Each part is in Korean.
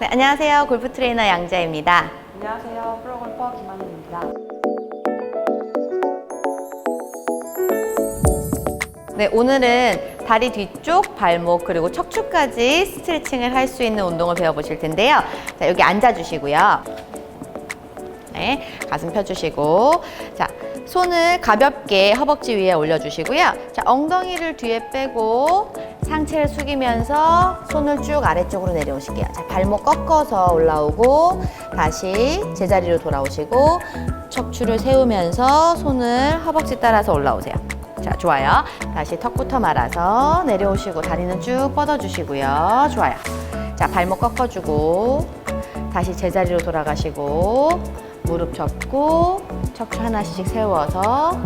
네, 안녕하세요. 골프 트레이너 양자입니다. 안녕하세요. 프로골퍼 김한현입니다. 네, 오늘은 다리 뒤쪽, 발목, 그리고 척추까지 스트레칭을 할 수 있는 운동을 배워보실 텐데요. 자, 여기 앉아주시고요. 네, 가슴 펴주시고. 자, 손을 가볍게 허벅지 위에 올려주시고요. 자, 엉덩이를 뒤에 빼고 상체를 숙이면서 손을 쭉 아래쪽으로 내려오실게요. 자, 발목 꺾어서 올라오고 다시 제자리로 돌아오시고 척추를 세우면서 손을 허벅지 따라서 올라오세요. 자, 좋아요. 다시 턱부터 말아서 내려오시고 다리는 쭉 뻗어주시고요. 좋아요. 자, 발목 꺾어주고 다시 제자리로 돌아가시고 무릎 접고 척추 하나씩 세워서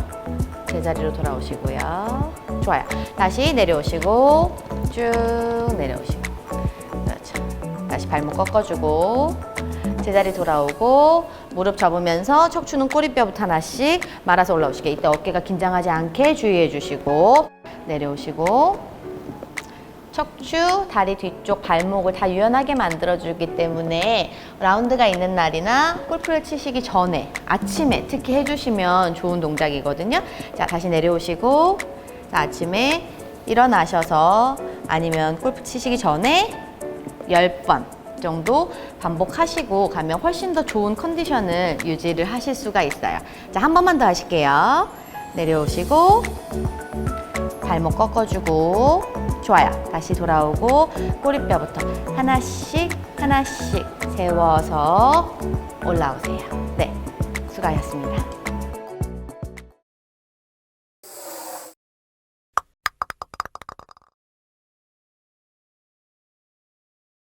제자리로 돌아오시고요. 좋아요. 다시 내려오시고 쭉 내려오시고 그렇죠. 다시 발목 꺾어주고 제자리 돌아오고 무릎 접으면서 척추는 꼬리뼈부터 하나씩 말아서 올라오시게 이때 어깨가 긴장하지 않게 주의해 주시고 내려오시고 척추, 다리 뒤쪽, 발목을 다 유연하게 만들어주기 때문에 라운드가 있는 날이나 골프를 치시기 전에 아침에 특히 해주시면 좋은 동작이거든요. 자, 다시 내려오시고 자, 아침에 일어나셔서 아니면 골프 치시기 전에 10번 정도 반복하시고 가면 훨씬 더 좋은 컨디션을 유지를 하실 수가 있어요. 자, 한 번만 더 하실게요. 내려오시고 발목 꺾어주고 좋아요. 다시 돌아오고 꼬리뼈부터 하나씩 하나씩 세워서 올라오세요. 네, 수고하셨습니다.